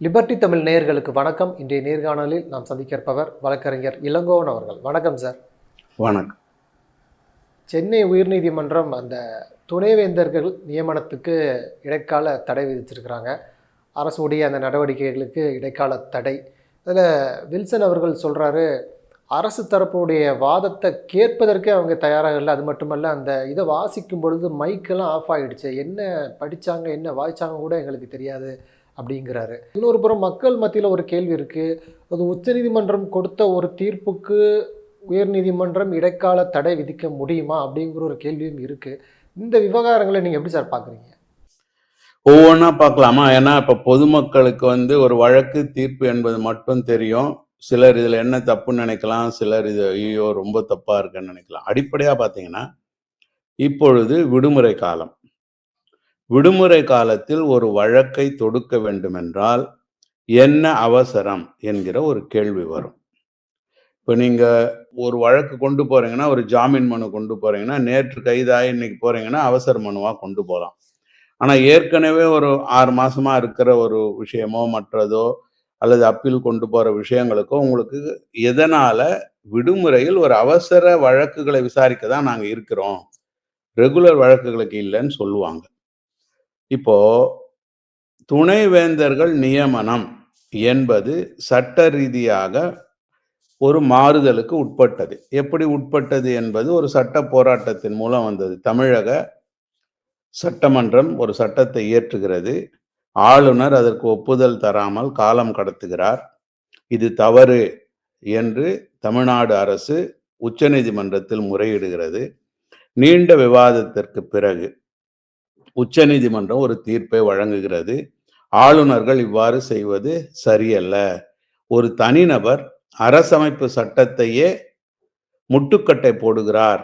Liberty Tamil நேயர்களுக்கு வணக்கம். இன்றைய நேர்காணலில் நாம் சந்திக்க இருப்பவர் வழக்கறிஞர் இளங்கோவன் அவர்கள். வணக்கம் சார் வணக்கம். சென்னை உயர்நீதிமன்றம் அந்த துணைவேந்தர்கள் நியமனத்துக்கு இடைக்கால தடை விதிச்சிருக்கிறாங்க அரசுடைய அந்த நடவடிக்கைகளுக்கு இடைக்கால தடை. அதில் வில்சன் அவர்கள் சொல்கிறாரு அரசு தரப்புடைய வாதத்தை கேட்பதற்கே அவங்க தயாராக இல்லை. அது மட்டுமல்ல அந்த இதை வாசிக்கும் பொழுது மைக்கெல்லாம் ஆஃப் ஆகிடுச்சு என்ன படித்தாங்க என்ன வாய்ச்சாங்க கூட எங்களுக்கு தெரியாது. அப்படிங்கிறாரு. இன்னொரு புறம் மக்கள் மத்தியில் ஒரு கேள்வி இருக்குது அது உச்சநீதிமன்றம் கொடுத்த ஒரு தீர்ப்புக்கு உயர்நீதிமன்றம் இடைக்கால தடை விதிக்க முடியுமா அப்படிங்கிற ஒரு கேள்வியும் இருக்குது இந்த விவகாரங்களை நீங்கள் எப்படி சார் பார்க்குறீங்க ஒவ்வொன்றா பார்க்கலாமா ஏன்னா இப்போ பொதுமக்களுக்கு வந்து ஒரு வழக்கு தீர்ப்பு என்பது மட்டும் தெரியும். சிலர் இதில் என்ன தப்புன்னு நினைக்கலாம். சிலர் இது ஐயோ ரொம்ப தப்பாக இருக்குன்னு நினைக்கலாம். அடிப்படையாக பார்த்தீங்கன்னா இப்பொழுது விடுமுறை காலம். விடுமுறை காலத்தில் ஒரு வழக்கை தொடுக்க வேண்டுமென்றால் என்ன அவசரம் என்கிற ஒரு கேள்வி வரும். இப்போ நீங்கள் ஒரு வழக்கு கொண்டு போகிறீங்கன்னா ஒரு ஜாமீன் மனு கொண்டு போகிறீங்கன்னா நேற்று கைதாகி இன்னைக்கு போகிறீங்கன்னா அவசர மனுவாக கொண்டு போகலாம் ஆனால் ஏற்கனவே ஒரு ஆறு மாதமாக இருக்கிற ஒரு விஷயமோ மற்றதோ அல்லது அப்பீல் கொண்டு போகிற விஷயங்களுக்கோ உங்களுக்கு எதனால் விடுமுறையில் ஒரு அவசர வழக்குகளை விசாரிக்க தான் நாங்கள் இருக்கிறோம்? ரெகுலர் வழக்குகளுக்கு இல்லைன்னு சொல்லுவாங்க. இப்போ துணைவேந்தர்கள் நியமனம் என்பது சட்ட ரீதியாக ஒரு மாறுதலுக்கு உட்பட்டது. எப்படி உட்பட்டது என்பது ஒரு சட்ட போராட்டத்தின் மூலம் வந்தது. தமிழக சட்டமன்றம் ஒரு சட்டத்தை இயற்றுகிறது. ஆளுநர் அதற்கு ஒப்புதல் தராமல் காலம் கடத்துகிறார். இது தவறு என்று தமிழ்நாடு அரசு உச்சநீதிமன்றத்தில் முறையிடுகிறது. நீண்ட விவாதத்திற்கு பிறகு உச்சநீதிமன்றம் ஒரு தீர்ப்பை வழங்குகிறது. ஆளுநர்கள் இவ்வாறு செய்வது சரியல்ல. ஒரு தனிநபர் அரசமைப்பு சட்டத்தையே முட்டுக்கட்டை போடுகிறார்.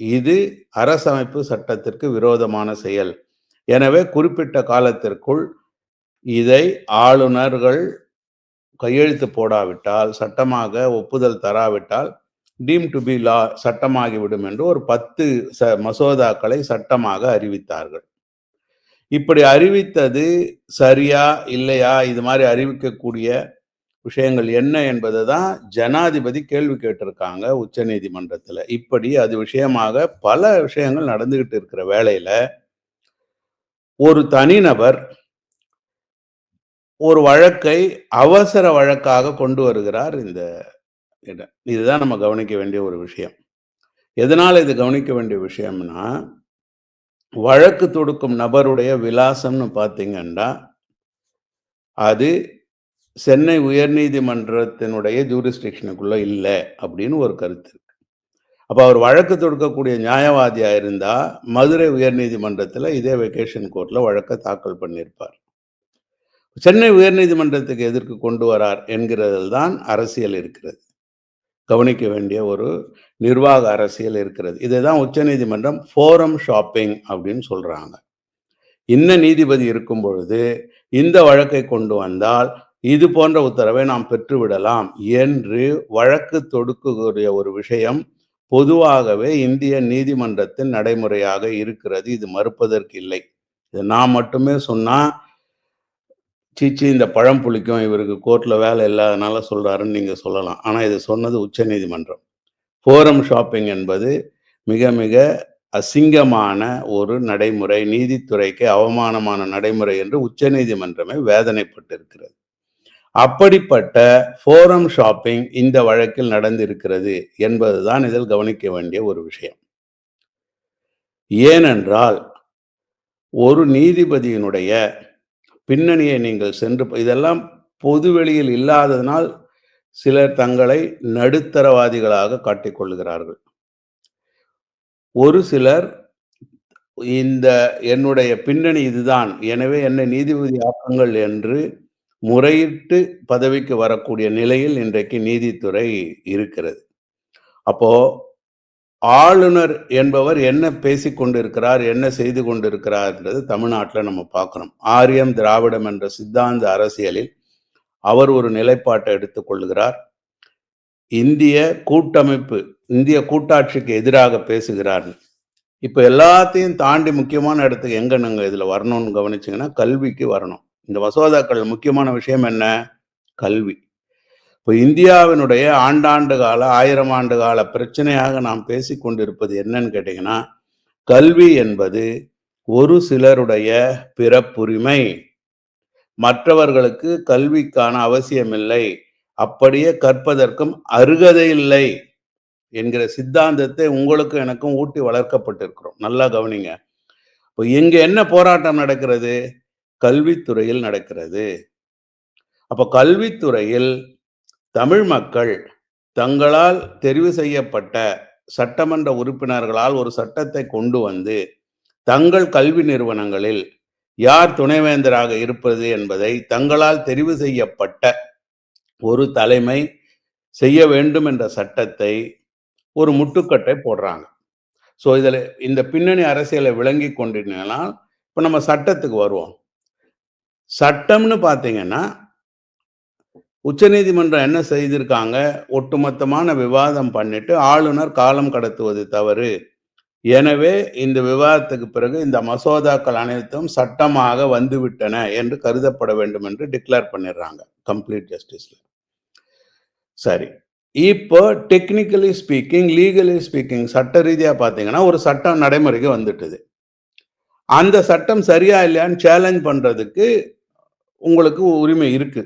இது அரசமைப்பு சட்டத்திற்கு விரோதமான செயல். எனவே குறிப்பிட்ட காலத்திற்குள் இதை ஆளுநர்கள் கையெழுத்து போடாவிட்டால் சட்டமாக ஒப்புதல் தராவிட்டால் டீம் டு பி லா சட்டமாகிவிடும் என்று ஒரு பத்து ச மசோதாக்களை சட்டமாக அறிவித்தார்கள். இப்படி அறிவித்தது சரியா இல்லையா? இது மாதிரி அறிவிக்கக்கூடிய விஷயங்கள் என்ன என்பதை தான் ஜனாதிபதி கேள்வி கேட்டிருக்காங்க உச்ச நீதிமன்றத்தில். இப்படி அது விஷயமாக பல விஷயங்கள் நடந்துகிட்டு இருக்கிற வேளையில ஒரு தனிநபர் ஒரு வழக்கை அவசர வழக்காக கொண்டு வருகிறார் இந்த இடம் இதுதான் நம்ம கவனிக்க வேண்டிய ஒரு விஷயம். எதனால் இது கவனிக்க வேண்டிய விஷயம்னா வழக்கு தொடுக்கும் நபருடைய விலாசம்னு பார்த்தீங்கன்னா அது சென்னை உயர்நீதிமன்றத்தினுடைய ஜூரிஸ்டிக்ஷனுக்குள்ளே இல்லை அப்படின்னு ஒரு கருத்து இருக்கு. அப்போ அவர் வழக்கு தொடுக்கக்கூடிய நியாயவாதியாக இருந்தால் மதுரை உயர்நீதிமன்றத்தில் இதே வெக்கேஷன் கோர்ட்டில் வழக்கை தாக்கல் பண்ணியிருப்பார். சென்னை உயர்நீதிமன்றத்துக்கு எதிர்க்கு கொண்டு வரார் என்கிறதில் தான் அரசியல் இருக்கிறது. கவனிக்க வேண்டிய ஒரு நிர்வாக அரசியல் இருக்கிறது. இதை தான் உச்சநீதிமன்றம் ஃபோரம் ஷாப்பிங் அப்படின்னு சொல்றாங்க. இன்ன நீதிபதி இருக்கும் பொழுது இந்த வழக்கை கொண்டு வந்தால் இது போன்ற உத்தரவை நாம் பெற்றுவிடலாம் என்று வழக்கு தொடுக்கக்கூடிய ஒரு விஷயம் பொதுவாகவே இந்திய நீதிமன்றத்தின் நடைமுறையாக இருக்கிறது. இது மறுப்பதற்கு இல்லை. இது நான் மட்டுமே சொன்னா சீச்சி இந்த பழம் புளிக்கும் இவருக்கு கோர்ட்ல வேலை இல்லாதனால சொல்றாருன்னு நீங்க சொல்லலாம். ஆனா இது சொன்னது உச்ச நீதிமன்றம். ஃபோரம் ஷாப்பிங் என்பது மிக மிக அசிங்கமான ஒரு நடைமுறை நீதித்துறைக்கு அவமானமான நடைமுறை என்று உச்சநீதிமன்றமே வேதனைப்பட்டிருக்கிறது. அப்படிப்பட்ட ஃபோரம் ஷாப்பிங் இந்த வழக்கில் நடந்திருக்கிறது என்பதுதான் இதில் கவனிக்க வேண்டிய ஒரு விஷயம். ஏனென்றால் ஒரு நீதிபதியினுடைய பின்னணியை நீங்கள் சென்று இதெல்லாம் பொதுவெளியில் இல்லாததனால் சிலர் தங்களை நடுத்தரவாதிகளாக காட்டிக்கொள்கிறார்கள். ஒரு சிலர் இந்த என்னுடைய பின்னணி இதுதான் எனவே என்னை நீதிபதி ஆக்குங்கள் என்று முறையிட்டு பதவிக்கு வரக்கூடிய நிலையில் இன்றைக்கு நீதித்துறை இருக்கிறது. அப்போ ஆளுநர் என்பவர் என்ன பேசிக்கொண்டிருக்கிறார் என்ன செய்து கொண்டிருக்கிறார்ன்றது தமிழ்நாட்டில் நம்ம பார்க்கணும். ஆரியம் திராவிடம் என்ற சித்தாந்த அரசியலில் அவர் ஒரு நிலைப்பாட்டை எடுத்துக்கொள்கிறார் இந்திய கூட்டமைப்பு இந்திய கூட்டாட்சிக்கு எதிராக பேசுகிறார். இப்போ எல்லாத்தையும் தாண்டி முக்கியமான இடத்துக்கு எங்க நாங்கள் இதில் வரணும்னு கவனிச்சிங்கன்னா கல்விக்கு வரணும். இந்த மசோதாக்கள் முக்கியமான விஷயம் என்ன? கல்வி. இப்போ இந்தியாவினுடைய ஆண்டாண்டு கால ஆயிரம் ஆண்டு கால பிரச்சனையாக நாம் பேசிக் கொண்டிருப்பது என்னன்னு கேட்டிங்கன்னா கல்வி என்பது ஒரு சிலருடைய பிறப்புரிமை. மற்றவர்களுக்கு கல்விக்கான அவசியமில்லை. அப்படியே கற்பதற்கும் அருகதை இல்லை என்கிற சித்தாந்தத்தை உங்களுக்கும் எனக்கும் ஊட்டி வளர்க்கப்பட்டிருக்கிறோம். நல்லா கவனிங்க. இப்போ இங்க என்ன போராட்டம் நடக்கிறது? கல்வித்துறையில் நடக்கிறது. அப்போ கல்வித்துறையில் தமிழ் மக்கள் தங்களால் தெரிவு செய்யப்பட்ட சட்டமன்ற உறுப்பினர்களால் ஒரு சட்டத்தை கொண்டு வந்து தங்கள் கல்வி நிறுவனங்களில் யார் துணைவேந்தராக இருப்பது என்பதை தங்களால் தெரிவு செய்யப்பட்ட ஒரு தலைமை செய்ய வேண்டும் என்ற சட்டத்தை ஒரு முட்டுக்கட்டை போடுறாங்க. ஸோ இதில் இந்த பின்னணி அரசியலை விளங்கி கொண்டிருந்தால் இப்போ நம்ம சட்டத்துக்கு வருவோம். சட்டம்னு பார்த்தீங்கன்னா உச்சநீதிமன்றம் என்ன செய்திருக்காங்க? ஒட்டுமொத்தமான விவாதம் பண்ணிட்டு ஆளுநர் காலம் கடத்துவது தவறு. எனவே இந்த விவாதத்துக்கு பிறகு இந்த மசோதாக்கள் அனைத்தும் சட்டமாக வந்துவிட்டன என்று கருதப்பட வேண்டும் என்று டிக்ளேர் பண்ணிடுறாங்க கம்ப்ளீட் ஜஸ்டிஸ்ல சரி. இப்போ டெக்னிக்கலி ஸ்பீக்கிங் லீகலி ஸ்பீக்கிங் சட்ட ரீதியாக பார்த்தீங்கன்னா ஒரு சட்டம் நடைமுறைக்கு வந்துட்டுது. அந்த சட்டம் சரியா இல்லையான்னு சேலஞ்ச் பண்ணுறதுக்கு உங்களுக்கு உரிமை இருக்கு.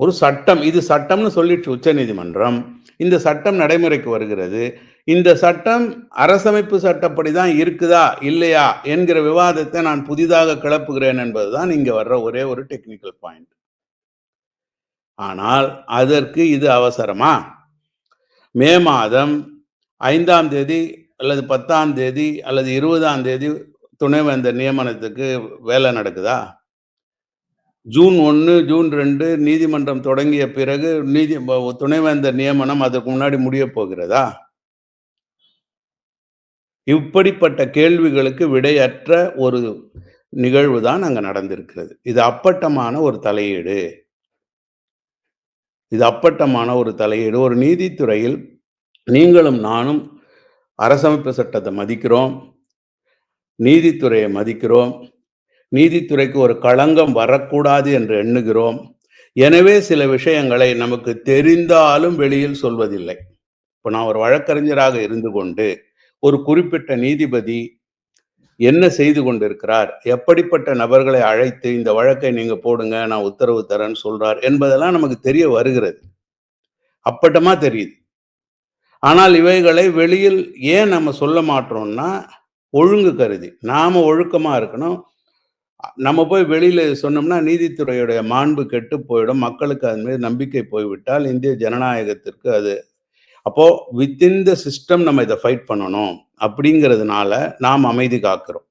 ஒரு சட்டம் இது சட்டம்னு சொல்லிட்டு உச்சநீதிமன்றம். இந்த சட்டம் நடைமுறைக்கு வருகிறது. இந்த சட்டம் அரசமைப்பு சட்டப்படி தான் இருக்குதா இல்லையா என்கிற விவாதத்தை நான் புதிதாக கிளப்புகிறேன் என்பதுதான் இங்க வர்ற ஒரே ஒரு டெக்னிக்கல் பாயிண்ட் ஆனால் அதற்கு இது அவசரமா? மே மாதம் ஐந்தாம் தேதி அல்லது பத்தாம் தேதி அல்லது இருபதாம் தேதி துணைவேந்தர் நியமனத்துக்கு வேலை நடக்குதா? ஜூன் ஒன்று ஜூன் ரெண்டு நீதிமன்றம் தொடங்கிய பிறகு நீதி துணைவேந்தர் நியமனம் அதற்கு முன்னாடி முடிய போகிறதா? இப்படிப்பட்ட கேள்விகளுக்கு விடையற்ற ஒரு நிகழ்வு தான் அங்கே நடந்திருக்கிறது. இது அப்பட்டமான ஒரு தலையீடு. இது அப்பட்டமான ஒரு தலையீடு. ஒரு நீதித்துறையில் நீங்களும் நானும் அரசமைப்பு சட்டத்தை மதிக்கிறோம். நீதித்துறையை மதிக்கிறோம். நீதித்துறைக்கு ஒரு களங்கம் வரக்கூடாது என்று எண்ணுகிறோம். எனவே சில விஷயங்களை நமக்கு தெரிந்தாலும் வெளியில் சொல்வதில்லை. இப்போ நான் ஒரு வழக்கறிஞராக இருந்து கொண்டு ஒரு குறிப்பிட்ட நீதிபதி என்ன செய்து கொண்டிருக்கிறார்? எப்படிப்பட்ட நபர்களை அழைத்து இந்த வழக்கை நீங்க போடுங்க நான் உத்தரவு தரேன்னு சொல்றார் என்பதெல்லாம் நமக்கு தெரிய வருகிறது. அப்பட்டமா தெரியுது. ஆனால் இவைகளை வெளியில் ஏன் நம்ம சொல்ல மாட்டோம்னா ஒழுங்கு கருதி. நாம ஒழுக்கமா இருக்கணும். நம்ம போய் வெளியில சொன்னோம்னா நீதித்துறையுடைய மாண்பு கெட்டு போயிடும். மக்களுக்கு அது மீது நம்பிக்கை போய்விட்டால் இந்திய ஜனநாயகத்திற்கு அது அப்போ வித்தின் த சிஸ்டம் நம்ம இதை ஃபைட் பண்ணணும் அப்படிங்கிறதுனால நாம் அமைதி காக்கிறோம்.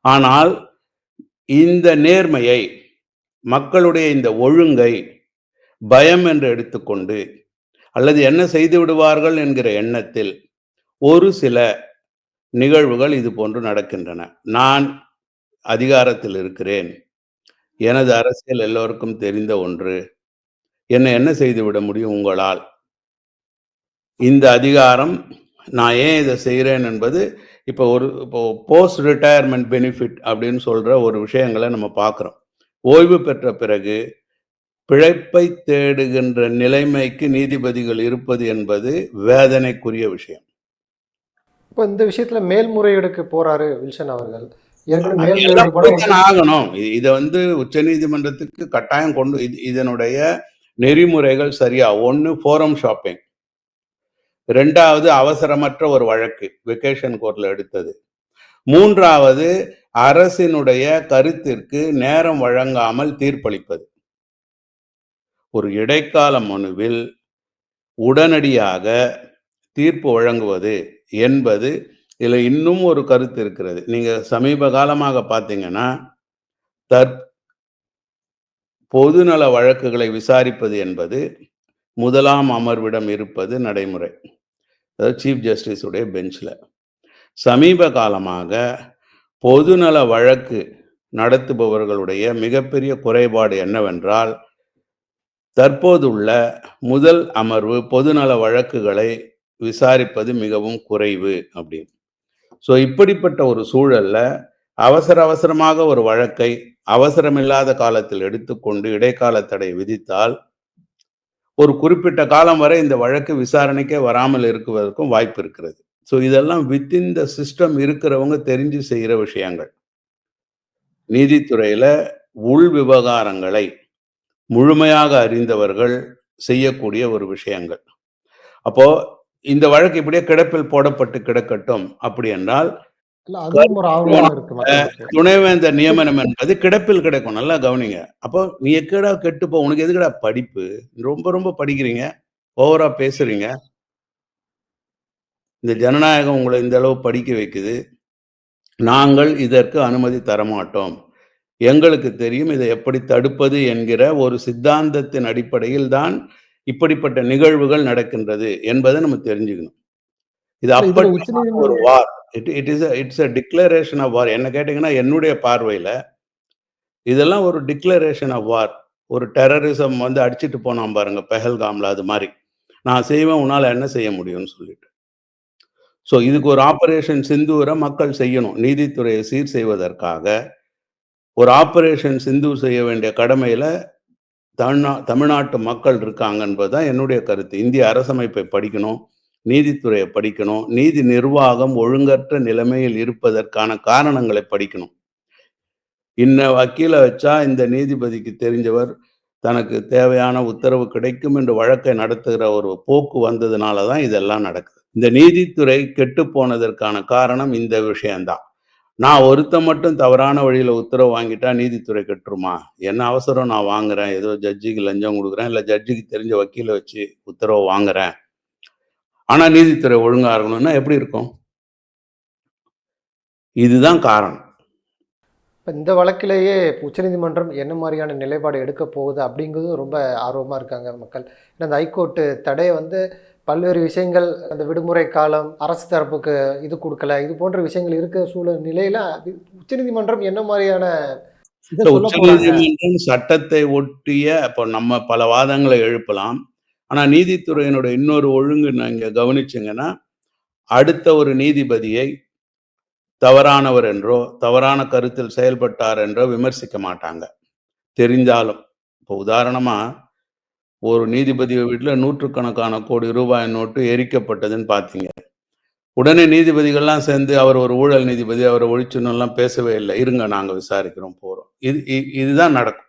ஆனால் இந்த நேர்மையை மக்களுடைய இந்த ஒழுங்கை பயம் என்று எடுத்துக்கொண்டு அல்லது என்ன செய்து விடுவார்கள் என்கிற எண்ணத்தில் ஒரு சில நிகழ்வுகள் இது போன்று நடக்கின்றன. நான் அதிகாரத்தில் இருக்கிறேன். எனது அரசியல் எல்லோருக்கும் தெரிந்த ஒன்று. என்னை என்ன செய்து விட முடியும் உங்களால்? இந்த அதிகாரம் நான் ஏன் இதை செய்கிறேன் என்பது இப்போ ஒரு இப்போ போஸ்ட் ரிட்டையர்மெண்ட் பெனிஃபிட் அப்படின்னு சொல்ற ஒரு விஷயங்களை நம்ம பார்க்குறோம். ஓய்வு பெற்ற பிறகு பிழைப்பை தேடுகின்ற நிலைமைக்கு நீதிபதிகள் இருப்பது என்பது வேதனைக்குரிய விஷயம். இப்போ இந்த விஷயத்துல மேல்முறையீடுக்கு போறாரு வில்சன் அவர்கள். ஆகணும். இதை வந்து உச்சநீதிமன்றத்துக்கு கட்டாயம் கொண்டு இது இதனுடைய நெறிமுறைகள் சரியா? ஒன்று ஃபோரம் ஷாப்பிங் ரெண்டாவது அவசரமற்ற ஒரு வழக்கு வெக்கேஷன் கோர்ட்ல எடுத்தது. மூன்றாவது அரசினுடைய கருத்திற்கு நேரம் வழங்காமல் தீர்ப்பளிப்பது. ஒரு இடைக்கால மனுவில் உடனடியாக தீர்ப்பு வழங்குவது என்பது இதில் இன்னும் ஒரு கருத்து இருக்கிறது. நீங்கள் சமீப காலமாக பார்த்தீங்கன்னா தற் பொதுநல வழக்குகளை விசாரிப்பது என்பது முதலாம் அமர்விடம் இருப்பது நடைமுறை. அதாவது சீஃப் ஜஸ்டிஸுடைய பெஞ்சில் சமீப காலமாக பொதுநல வழக்கு நடத்துபவர்களுடைய மிகப்பெரிய குறைபாடு என்னவென்றால் தற்போதுள்ள முதல் அமர்வு பொதுநல வழக்குகளை விசாரிப்பது மிகவும் குறைவு அப்படின்னு. ஸோ இப்படிப்பட்ட ஒரு சூழல்ல அவசர அவசரமாக ஒரு வழக்கை அவசரமில்லாத காலத்தில் எடுத்துக்கொண்டு இடைக்கால தடை விதித்தால் ஒரு குறிப்பிட்ட காலம் வரை இந்த வழக்கு விசாரணைக்கே வராமல் இருக்குவதற்கும் வாய்ப்பு இருக்கிறது. ஸோ இதெல்லாம் வித்தின் த சிஸ்டம் இருக்கிறவங்க தெரிஞ்சு செய்கிற விஷயங்கள். நீதித்துறையில உள் விவகாரங்களை முழுமையாக அறிந்தவர்கள் செய்யக்கூடிய ஒரு விஷயங்கள். அப்போ இந்த வழக்கு இப்படியே கிடப்பில் போடப்பட்டு கிடக்கட்டும். அப்படி என்றால் துணைவேந்தர் நியமனம் என்பது கிடப்பில் கிடைக்கும். நல்லா கவனிங்க. அப்போ நீ எக்கடா கெட்டுப்போ உனக்கு எதுக்குடா படிப்பு? ரொம்ப ரொம்ப படிக்கிறீங்க. ஓவரா பேசுறீங்க. இந்த ஜனநாயகம் உங்களை இந்த அளவு படிக்க வைக்குது. நாங்கள் இதற்கு அனுமதி தரமாட்டோம். எங்களுக்கு தெரியும் இதை எப்படி தடுப்பது என்கிற ஒரு சித்தாந்தத்தின் அடிப்படையில் தான் இப்படிப்பட்ட நிகழ்வுகள் நடக்கின்றது என்பதை நம்ம தெரிஞ்சுக்கணும். இது அப்படி ஒரு war. It it is it's a declaration of war என்ன கேட்டிங்கன்னா என்னுடைய பார்வையில் இதெல்லாம் ஒரு டிக்ளரேஷன் ஆஃப் வார் ஒரு டெரரிசம் வந்து அடிச்சிட்டு போனான் பாருங்க பெஹல்காம்ல அது மாதிரி. நான் செய்வேன் உன்னால் என்ன செய்ய முடியும்னு சொல்லிட்டு. ஸோ இதுக்கு ஒரு ஆபரேஷன் சிந்தூரை மக்கள் செய்யணும். நீதித்துறையை சீர் செய்வதற்காக ஒரு ஆபரேஷன் சிந்து செய்ய வேண்டிய கடமையில் தமிழ்நா தமிழ்நாட்டு மக்கள் இருக்காங்க என்பதுதான் என்னுடைய கருத்து. இந்திய அரசமைப்பை படிக்கணும். நீதித்துறையை படிக்கணும். நீதி நிர்வாகம் ஒழுங்கற்ற நிலைமையில் இருப்பதற்கான காரணங்களை படிக்கணும். இன்ன வக்கீல வச்சா இந்த நீதிபதிக்கு தெரிஞ்சவர் தனக்கு தேவையான உத்தரவு கிடைக்கும் என்று வழக்கை நடத்துகிற ஒரு போக்கு வந்ததுனால தான் இதெல்லாம் நடக்குது. இந்த நீதித்துறை கெட்டு போனதற்கான காரணம் இந்த விஷயம்தான். நான் ஒருத்தன் மட்டும் தவறான வழியில் உத்தரவு வாங்கிட்டா நீதித்துறை கெட்டுருமா? என்ன அவசரம்? நான் வாங்குறேன். ஏதோ ஜட்ஜிக்கு லஞ்சம் கொடுக்குறேன். இல்லை ஜட்ஜிக்கு தெரிஞ்ச வக்கீலை வச்சு உத்தரவு வாங்குறேன். ஆனா நீதித்துறை ஒழுங்கா இருக்கணும்னா எப்படி இருக்கும்? இதுதான் காரணம். இப்போ இந்த வழக்கிலேயே உச்சநீதிமன்றம் என்ன மாதிரியான நிலைப்பாடு எடுக்க போகுது அப்படிங்கிறதும் ரொம்ப ஆர்வமாக இருக்காங்க மக்கள். ஏன்னா இந்த ஹைகோர்ட்டு தடை வந்து பல்வேறு விஷயங்கள் அந்த விடுமுறை காலம் அரசு தரப்புக்கு இது கொடுக்கல இது போன்ற விஷயங்கள் இருக்கிற சூழல் நிலையில உச்சநீதிமன்றம் என்ன மாதிரியான உச்சநீதிமன்றம் சட்டத்தை ஒட்டிய இப்போ நம்ம பல வாதங்களை எழுப்பலாம். ஆனா நீதித்துறையினுடைய இன்னொரு ஒழுங்கு நீங்க கவனிச்சீங்கன்னா அடுத்த ஒரு நீதிபதியை தவறானவர் என்றோ தவறான கருத்தில் செயல்பட்டார் என்றோ விமர்சிக்க மாட்டாங்க. தெரிஞ்சாலும். இப்போ உதாரணமா ஒரு நீதிபதி வீட்டில் நூற்றுக்கணக்கான கோடி ரூபாய் நோட்டு எரிக்கப்பட்டதுன்னு பார்த்தீங்க உடனே நீதிபதிகள்லாம் சேர்ந்து அவர் ஒரு ஊழல் நீதிபதி அவரை ஒழிச்சுன்னுலாம் பேசவே இல்லை. இருங்க நாங்கள் விசாரிக்கிறோம் போகிறோம் இது இ- இதுதான் நடக்கும்.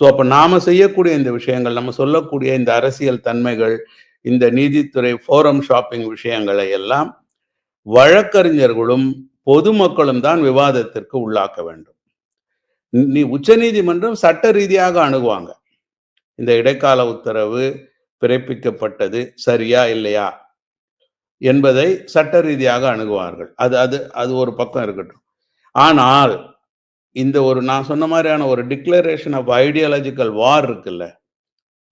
ஸோ அப்போ நாம செய்யக்கூடிய இந்த விஷயங்கள் நம்ம சொல்லக்கூடிய இந்த அரசியல் தன்மைகள் இந்த நீதித்துறை ஃபோரம் ஷாப்பிங் விஷயங்களை எல்லாம் வழக்கறிஞர்களும் பொதுமக்களும் தான் விவாதத்திற்கு உள்ளாக்க வேண்டும். நீ- நீ உச்சநீதிமன்றம் சட்ட ரீதியாக அணுகுவாங்க. இந்த இடைக்கால உத்தரவு பிறப்பிக்கப்பட்டது சரியா இல்லையா என்பதை சட்ட ரீதியாக அணுகுவார்கள். அது அது அது ஒரு பக்கம் இருக்கட்டும். ஆனால் இந்த ஒரு நான் சொன்ன மாதிரியான ஒரு டிக்ளரேஷன் ஆஃப் ஐடியாலஜிக்கல் வார் இருக்குல்ல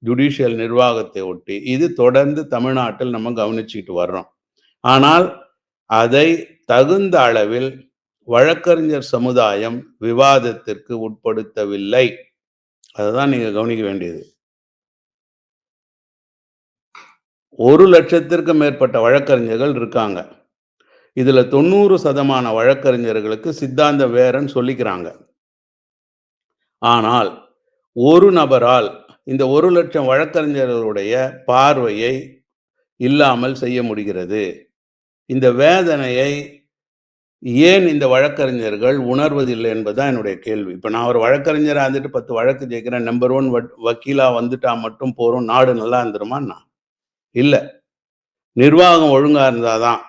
ஜுடிஷியல் நிர்வாகத்தை ஒட்டி இது தொடர்ந்து தமிழ்நாட்டில் நம்ம கவனிச்சுக்கிட்டு வர்றோம். ஆனால் அதை தகுந்த அளவில் வழக்கறிஞர் சமுதாயம் விவாதத்திற்கு உட்படுத்தவில்லை. அதுதான் நீங்க கவனிக்க வேண்டியது. ஒரு லட்சத்திற்கும் மேற்பட்ட வழக்கறிஞர்கள் இருக்காங்க. இதில் தொண்ணூறு சதமான வழக்கறிஞர்களுக்கு சித்தாந்தம் வேறன்னு சொல்லிக்கிறாங்க. ஆனால் ஒரு நபரால் இந்த ஒரு லட்சம் வழக்கறிஞர்களுடைய பார்வையை இல்லாமல் செய்ய முடிகிறது. இந்த வேதனையை ஏன் இந்த வழக்கறிஞர்கள் உணர்வதில்லை என்பதுதான் என்னுடைய கேள்வி. இப்போ நான் ஒரு வழக்கறிஞராக இருந்துட்டு பத்து வழக்கு ஜெயிக்கிறேன் நம்பர் ஒன் வக்கீலாக வந்துட்டா மட்டும் போகிறோம் நாடு நல்லா இருந்துருமா நான் இல்லை. நிர்வாகம் இருந்தால் தான்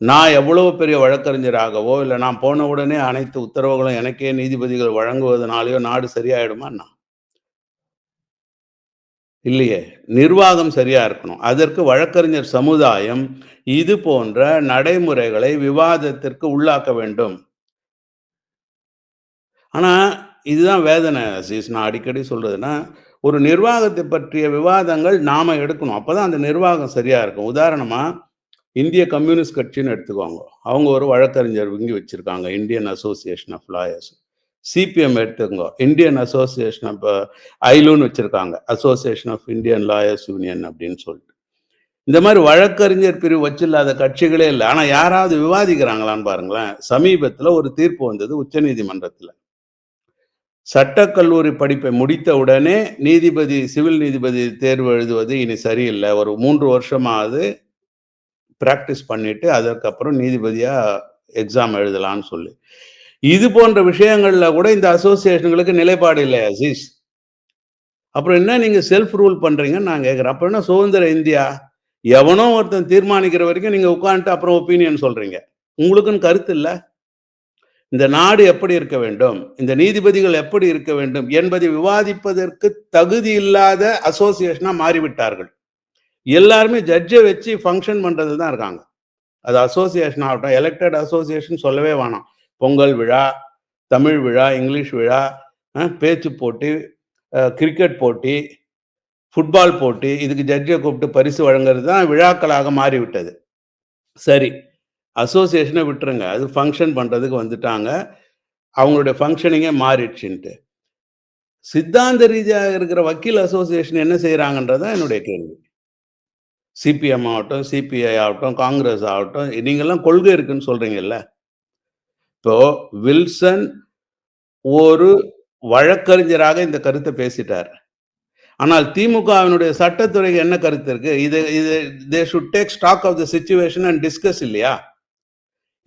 நான் எவ்வளவு பெரிய வழக்கறிஞராகவோ இல்லை நான் போன உடனே அனைத்து உத்தரவுகளும் எனக்கே நீதிபதிகள் வழங்குவதனாலேயோ நாடு சரியாயிடுமா என்ன? இல்லையே. நிர்வாகம் சரியா இருக்கணும். அதற்கு வழக்கறிஞர் சமுதாயம் இது போன்ற நடைமுறைகளை விவாதத்திற்கு உள்ளாக்க வேண்டும். ஆனா இதுதான் வேதனை சீஸ் நான் அடிக்கடி சொல்றதுன்னா ஒரு நிர்வாகத்தை பற்றிய விவாதங்கள் நாம எடுக்கணும். அப்போதான் அந்த நிர்வாகம் சரியா இருக்கும். உதாரணமாக இந்திய கம்யூனிஸ்ட் கட்சின்னு எடுத்துக்கோங்க. அவங்க ஒரு வழக்கறிஞர் இங்கே வச்சிருக்காங்க Indian association of lawyers CPM எடுத்துக்கோங்க. இந்தியன் அசோசியேஷன் ஆஃப் ஐலூன்னு வச்சுருக்காங்க. Association of Indian lawyers union அப்படின்னு சொல்லிட்டு. இந்த மாதிரி வழக்கறிஞர் பிரிவு வச்சில்லாத கட்சிகளே இல்லை. ஆனால் யாராவது விவாதிக்கிறாங்களான்னு பாருங்களேன். சமீபத்தில் ஒரு தீர்ப்பு வந்தது உச்சநீதிமன்றத்தில். சட்டக்கல்லூரி படிப்பை முடித்த உடனே நீதிபதி சிவில் நீதிபதி தேர்வு எழுதுவது இனி சரியில்லை. ஒரு மூன்று வருஷமாவது ப்ராக்டிஸ் பண்ணிட்டு அதற்கப்புறம் நீதிபதியாக எக்ஸாம் எழுதலாம்னு சொல்லி. இது போன்ற விஷயங்களில் கூட இந்த அசோசியேஷன்களுக்கு நிலைப்பாடு இல்லை அசீஸ் அப்புறம் என்ன நீங்கள் செல்ஃப் ரூல் பண்ணுறீங்கன்னு நான் கேட்குறேன். அப்புறம் என்ன சுதந்திர இந்தியா? எவனோ ஒருத்தன் தீர்மானிக்கிற வரைக்கும் நீங்கள் உட்காந்துட்டு அப்புறம் ஒப்பீனியன் சொல்கிறீங்க உங்களுக்குன்னு கருத்து இல்லை? இந்த நாடு எப்படி இருக்க வேண்டும்? இந்த நீதிபதிகள் எப்படி இருக்க வேண்டும்? என்பதை விவாதிப்பதற்கு தகுதி இல்லாத அசோசியேஷனாக மாறிவிட்டார்கள். எல்லாருமே ஜட்ஜை வச்சு ஃபங்க்ஷன் பண்ணுறது தான் இருக்காங்க. அது அசோசியேஷன் ஆகட்டும் எலெக்டட் அசோசியேஷன் சொல்லவே வேணாம். பொங்கல் விழா தமிழ் விழா இங்கிலீஷ் விழா பேச்சு போட்டி கிரிக்கெட் போட்டி ஃபுட்பால் போட்டி இதுக்கு ஜட்ஜை கூப்பிட்டு பரிசு வழங்குறது தான் விழாக்களாக மாறிவிட்டது. சரி அசோசியேஷனை விட்டுருங்க. அது ஃபங்க்ஷன் பண்ணுறதுக்கு வந்துட்டாங்க. அவங்களுடைய ஃபங்க்ஷனிங்கே மாறிடுச்சுன்ட்டு. சித்தாந்த ரீதியாக இருக்கிற வக்கீல் அசோசியேஷன் என்ன செய்கிறாங்கன்றதான் என்னுடைய கேள்வி. சிபிஎம் ஆகட்டும் சிபிஐ ஆகட்டும் காங்கிரஸ் ஆகட்டும் நீங்கள்லாம் கொள்கை இருக்குன்னு சொல்றீங்கல்ல? இப்போ வில்சன் ஒரு வழக்கறிஞராக இந்த கருத்தை பேசிட்டார். ஆனால் திமுகவினுடைய சட்டத்துறைக்கு என்ன கருத்து இருக்கு? இது இது they should take stock of the situation and discuss இல்லையா?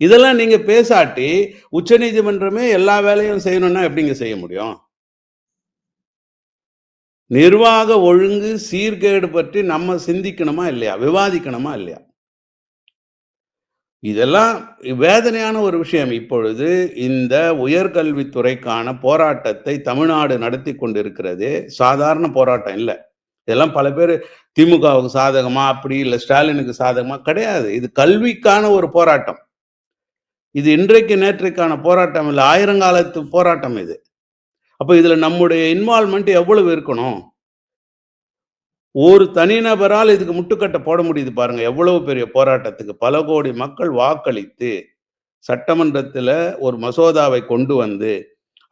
இதெல்லாம் நீங்க பேசாட்டி உச்சநீதிமன்றமே எல்லா வேலையும் செய்யணும்னா எப்படிங்க செய்ய முடியும்? நிர்வாக ஒழுங்கு சீர்கேடு பற்றி நம்ம சிந்திக்கணுமா இல்லையா? விவாதிக்கணுமா இல்லையா? இதெல்லாம் வேதனையான ஒரு விஷயம். இப்பொழுது இந்த உயர்கல்வித்துறைக்கான போராட்டத்தை தமிழ்நாடு நடத்தி கொண்டிருக்கிறது. சாதாரண போராட்டம் இல்லை. இதெல்லாம் பல பேர் திமுகவுக்கு சாதகமா அப்படி இல்லை ஸ்டாலினுக்கு சாதகமா கிடையாது. இது கல்விக்கான ஒரு போராட்டம். இது இன்றைக்கு நேற்றைக்கான போராட்டம் இல்லை. ஆயிரங்காலத்து போராட்டம் இது. அப்ப இதுல நம்முடைய இன்வால்மெண்ட் எவ்வளவு இருக்கணும்? ஒரு தனிநபரால் இதுக்கு முட்டுக்கட்டை போட முடியுது பாருங்க. எவ்வளவு பெரிய போராட்டத்துக்கு. பல கோடி மக்கள் வாக்களித்து சட்டமன்றத்துல ஒரு மசோதாவை கொண்டு வந்து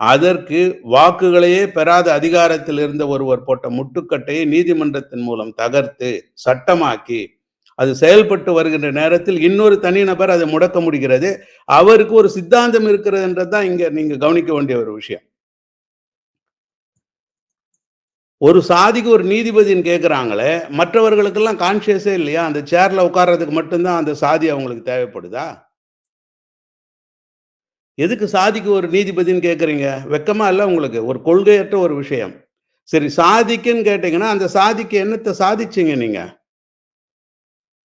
அதற்கு வாக்குகளையே பெறாத அதிகாரத்தில் இருந்த ஒருவர் போட்ட முட்டுக்கட்டையை நீதிமன்றத்தின் மூலம் தகர்த்து சட்டமாக்கி அது செயல்பட்டு வருகின்ற நேரத்தில் இன்னொரு தனிநபர் அதை முடக்க முடிகிறது. அவருக்கு ஒரு சித்தாந்தம் இருக்கிறதுன்றதுதான் இங்க நீங்க கவனிக்க வேண்டிய ஒரு விஷயம். ஒரு சாதிக்கு ஒரு நீதிபதின்னு கேட்குறாங்களே மற்றவர்களுக்கெல்லாம் கான்ஷியஸே இல்லையா? அந்த சேரில் உட்கார்றதுக்கு மட்டும்தான் அந்த சாதி அவங்களுக்கு தேவைப்படுதா? எதுக்கு சாதிக்கு ஒரு நீதிபதின்னு கேட்குறீங்க வெக்கமாக இல்லை உங்களுக்கு? ஒரு கொள்கையற்ற ஒரு விஷயம். சரி சாதிக்குன்னு கேட்டீங்கன்னா அந்த சாதிக்கு என்னத்தை சாதிச்சிங்க நீங்கள்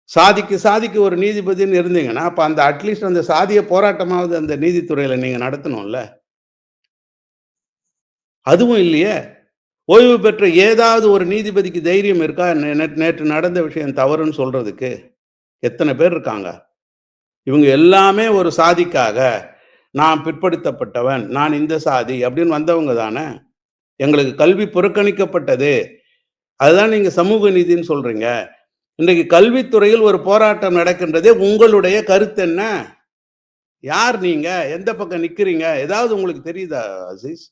சாதிக்கு சாதிக்கு ஒரு நீதிபதின்னு இருந்தீங்கன்னா அப்போ அந்த அட்லீஸ்ட் அந்த சாதிய போராட்டமாவது அந்த நீதித்துறையில் நீங்கள் நடத்தணும்ல? அதுவும் இல்லையே? ஓய்வு பெற்ற ஏதாவது ஒரு நீதிபதிக்கு தைரியம் இருக்கா? நேற்று நடந்த விஷயம் தவறுன்னு சொல்றதுக்கு எத்தனை பேர் இருக்காங்க? இவங்க எல்லாமே ஒரு சாதிக்காக நான் பிற்படுத்தப்பட்டவன் நான் இந்த சாதி அப்படின்னு வந்தவங்க தானே? எங்களுக்கு கல்வி புறக்கணிக்கப்பட்டது. அதுதான் நீங்க சமூக நீதின்னு சொல்றீங்க. இன்றைக்கு கல்வித்துறையில் ஒரு போராட்டம் நடக்கின்றதே உங்களுடைய கருத்து என்ன? யார் நீங்க? எந்த பக்கம் நிக்கிறீங்க? ஏதாவது உங்களுக்கு தெரியுதா அசீஸ்?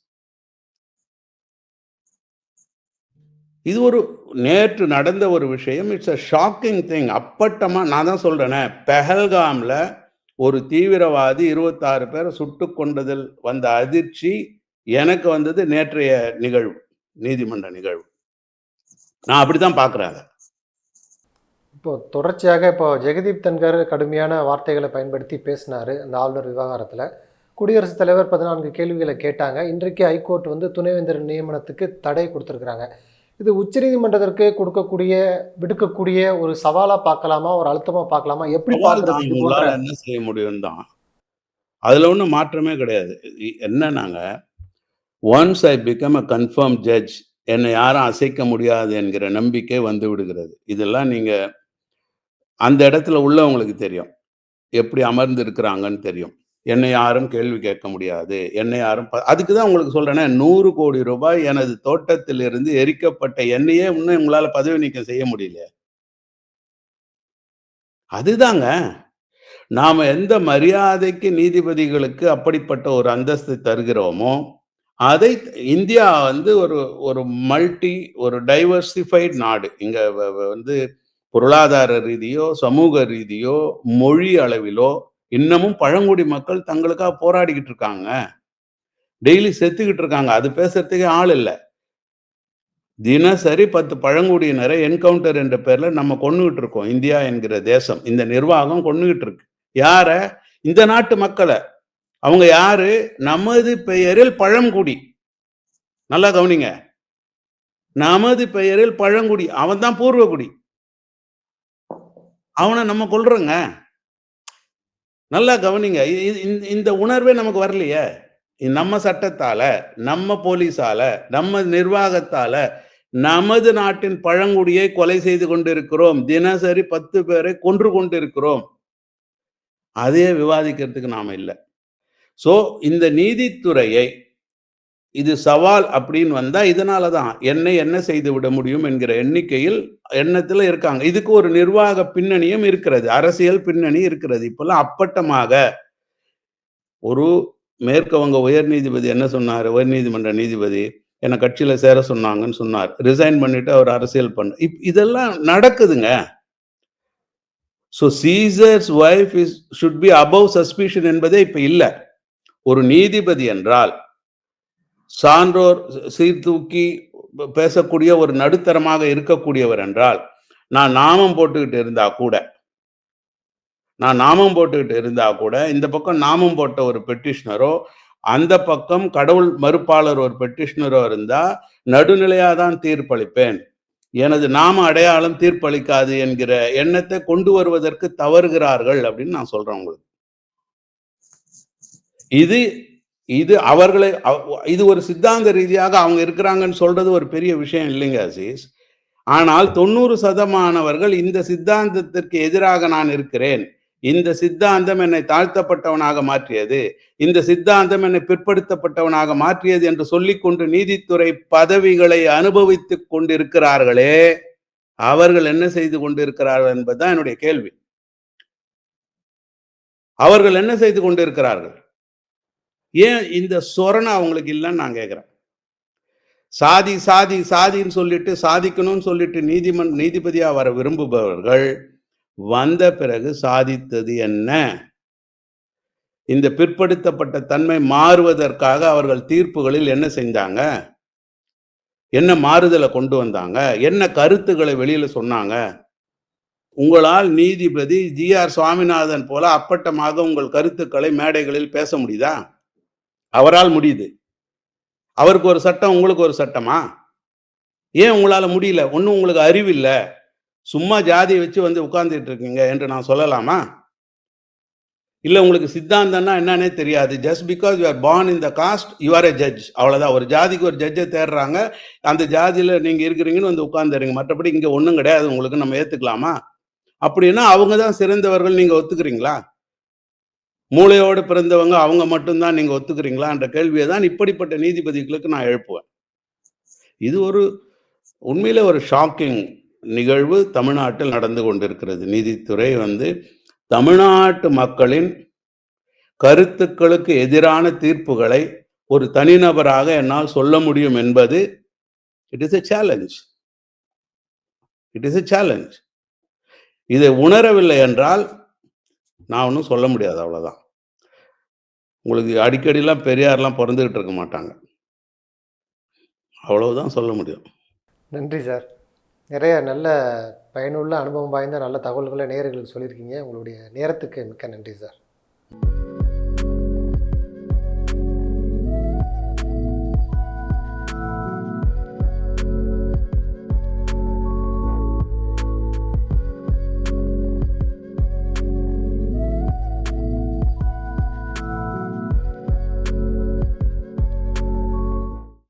இது ஒரு நேற்று நடந்த ஒரு விஷயம். இட்ஸ் அ ஷாக்கிங் திங் அப்பட்டமாக நான் தான் சொல்கிறேனே பெஹல்காமில் ஒரு தீவிரவாதி இருபத்தாறு பேரை சுட்டு கொண்டதில் வந்த அதிர்ச்சி எனக்கு வந்தது நேற்றைய நிகழ்வு நீதிமன்ற நிகழ்வு. நான் அப்படி தான் அதை. இப்போ தொடர்ச்சியாக இப்போ ஜெகதீப் தன்கர் கடுமையான வார்த்தைகளை பயன்படுத்தி பேசினார் அந்த ஆளுநர் விவகாரத்தில். குடியரசுத் தலைவர் பதினான்கு கேள்விகளை கேட்டாங்க. இன்றைக்கு ஹைகோர்ட் வந்து துணைவேந்தர் நியமனத்துக்கு தடை கொடுத்துருக்குறாங்க. இது உச்சநீதிமன்றத்திற்கு கொடுக்கக்கூடிய விடுக்கக்கூடிய ஒரு சவாலா பார்க்கலாமா? ஒரு அழுத்தமா பார்க்கலாமா? எப்படி பார்க்கறது என்ன செய்ய முடியும் தான் அதுல ஒன்றும் மாற்றமே கிடையாது. இ- என்னன்னாங்க once I become a confirm judge என்னை யாரும் அசைக்க முடியாது என்கிற நம்பிக்கை வந்து விடுகிறது. இதெல்லாம் நீங்க அந்த இடத்துல உள்ளவங்களுக்கு தெரியும். எப்படி அமர்ந்து இருக்கிறாங்கன்னு தெரியும். என்னை யாரும் கேள்வி கேட்க முடியாது. என்னை யாரும் அதுக்கு தான் உங்களுக்கு சொல்றேனே நூறு கோடி ரூபாய் எனது தோட்டத்திலிருந்து எரிக்கப்பட்ட என்னையே இன்னும் உங்களால் பதவி நீக்கம் செய்ய முடியல அதுதாங்க. நாம் எந்த மரியாதைக்கு நீதிபதிகளுக்கு அப்படிப்பட்ட ஒரு அந்தஸ்து தருகிறோமோ அதை இந்தியா வந்து ஒரு ஒரு மல்டி ஒரு டைவர்சிஃபைட் நாடு. இங்கே வந்து பொருளாதார ரீதியோ சமூக ரீதியோ மொழி அளவிலோ இன்னமும் பழங்குடி மக்கள் தங்களுக்காக போராடிக்கிட்டு இருக்காங்க. டெய்லி செத்துக்கிட்டு இருக்காங்க. அது பேசுறதுக்கே ஆள் இல்லை. தினசரி பத்து பழங்குடியினரை என்கவுண்டர் என்ற பேர்ல நம்ம கொண்டுகிட்டு இருக்கோம். இந்தியா என்கிற தேசம். இந்த நிர்வாகம் கொண்டுகிட்டு இருக்கு. யார? இந்த நாட்டு மக்களை. அவங்க யாரு? நமது பெயரில் பழங்குடி. நல்லா கவனிங்க. நமது பெயரில் பழங்குடி. அவன் தான் பூர்வகுடி. அவனை நம்ம கொள்றோங்க நல்லா கவனிங்க. இந்த- இந்த உணர்வே நமக்கு வரலையே. நம்ம சட்டத்தால நம்ம போலீஸால நம்ம நிர்வாகத்தால நமது நாட்டின் பழங்குடியை கொலை செய்து கொண்டிருக்கிறோம். தினசரி பத்து பேரை கொன்று கொண்டிருக்கிறோம். அதையே விவாதிக்கிறதுக்கு நாம இல்லை. சோ இந்த நீதித்துறையை இது சவால் அப்படின்னு வந்தா இதனால தான் என்னை என்ன செய்து விட முடியும் என்கிற எண்ணிக்கையில் எண்ணத்துல இருக்காங்க. இதுக்கு ஒரு நிர்வாக பின்னணியும் இருக்கிறது. அரசியல் பின்னணி இருக்கிறது. இப்பெல்லாம் அப்பட்டமாக ஒரு மேற்கு வங்க உயர் நீதிபதி என்ன சொன்னார்? உயர் நீதிமன்ற நீதிபதி என்னை கட்சியில் சேர சொன்னாங்கன்னு சொன்னார். ரிசைன் பண்ணிட்டு அவர் அரசியல் பண்ண. இப் இதெல்லாம் நடக்குதுங்க. So Caesar's wife is should be above suspicion என்பதே இப்போ இல்லை. ஒரு நீதிபதி என்றால் சான்றோர் சீர்தூக்கி பேசக்கூடிய ஒரு நடுத்தரமாக இருக்கக்கூடியவர் என்றால் நான் நாமம் போட்டுக்கிட்டு இருந்தா கூட நான் நாமம் போட்டுக்கிட்டு இருந்தா கூட இந்த பக்கம் நாமம் போட்ட ஒரு பெட்டிஷனரோ அந்த பக்கம் கடவுள் மறுப்பாளர் ஒரு பெட்டிஷனரோ இருந்தா நடுநிலையா தான் தீர்ப்பளிப்பேன். எனது நாம அடையாளம் தீர்ப்பளிக்காது என்கிற எண்ணத்தை கொண்டு வருவதற்கு தவறுகிறார்கள் அப்படின்னு நான் சொல்றேன் உங்களுக்கு. இது இது அவர்களை இது ஒரு சித்தாந்த ரீதியாக அவங்க இருக்கிறாங்கன்னு சொல்றது ஒரு பெரிய விஷயம் இல்லைங்க அசீஸ். ஆனால் தொண்ணூறு சதமானவர்கள் இந்த சித்தாந்தத்திற்கு எதிராக நான் இருக்கிறேன். இந்த சித்தாந்தம் என்னை தாழ்த்தப்பட்டவனாக மாற்றியது. இந்த சித்தாந்தம் என்னை பிற்படுத்தப்பட்டவனாக மாற்றியது என்று சொல்லிக்கொண்டு நீதித்துறை பதவிகளை அனுபவித்துக் கொண்டிருக்கிறார்களே அவர்கள் என்ன செய்து கொண்டிருக்கிறார்கள் என்பதுதான் என்னுடைய கேள்வி. அவர்கள் என்ன செய்து கொண்டிருக்கிறார்கள்? ஏன் இந்த சொரணை அவங்களுக்கு இல்லைன்னு நான் கேட்குறேன். சாதி சாதி சாதின்னு சொல்லிட்டு சாதிக்கணும்னு சொல்லிட்டு நீதிமன் நீதிபதியாக வர விரும்புபவர்கள் வந்த பிறகு சாதித்தது என்ன? இந்த பிற்படுத்தப்பட்ட தன்மை மாறுவதற்காக அவர்கள் தீர்ப்புகளில் என்ன செஞ்சாங்க என்ன மாறுதலை கொண்டு வந்தாங்க? என்ன கருத்துக்களை வெளியில் சொன்னாங்க? உங்களால் நீதிபதி ஜி ஆர் சுவாமிநாதன் போல அப்பட்டமாக உங்கள் கருத்துக்களை மேடைகளில் பேச முடியுதா? அவரால் முடியுது. அவருக்கு ஒரு சட்டம் உங்களுக்கு ஒரு சட்டமா? ஏன் உங்களால் முடியல? ஒன்றும் உங்களுக்கு அறிவு இல்லை சும்மா ஜாதியை வச்சு வந்து உட்கார்ந்துட்டு இருக்கீங்க என்று நான் சொல்லலாமா? இல்லை உங்களுக்கு சித்தாந்தம்னா என்னன்னே தெரியாது. Just because you are born in the caste you are a judge அவ்வளோதான் ஒரு ஜாதிக்கு ஒரு ஜட்ஜை தேடுறாங்க. அந்த ஜாதியில் நீங்கள் இருக்கிறீங்கன்னு வந்து உட்காந்துறீங்க மற்றபடி இங்கே ஒன்றும் கிடையாது. உங்களுக்கு நம்ம ஏற்றுக்கலாமா அப்படின்னா அவங்க தான் சிறந்தவர்கள். நீங்கள் ஒத்துக்கிறீங்களா? மூளையோடு பிறந்தவங்க அவங்க மட்டும்தான் நீங்கள் ஒத்துக்கிறீங்களா என்ற கேள்வியை தான் இப்படிப்பட்ட நீதிபதிகளுக்கு நான் எழுப்புவேன். இது ஒரு உண்மையில் ஒரு ஷாக்கிங் நிகழ்வு தமிழ்நாட்டில் நடந்து கொண்டிருக்கிறது. நீதித்துறை வந்து தமிழ்நாட்டு மக்களின் கருத்துக்களுக்கு எதிரான தீர்ப்புகளை ஒரு தனிநபராக என்னால் சொல்ல முடியும் என்பது it is a challenge it is a challenge இதை உணரவில்லை என்றால் நான் ஒன்றும் சொல்ல முடியாது அவ்வளோதான் உங்களுக்கு அடிக்கடிலாம் பெரியார்லாம் பிறந்துக்கிட்டு இருக்க மாட்டாங்க. அவ்வளவுதான் சொல்ல முடியும். நன்றி சார். நிறைய நல்ல பயனுள்ள அனுபவம் வாய்ந்த நல்ல தகவல்களை நேயர்களுக்கு சொல்லியிருக்கீங்க. உங்களுடைய நேரத்துக்கு மிக்க நன்றி சார்.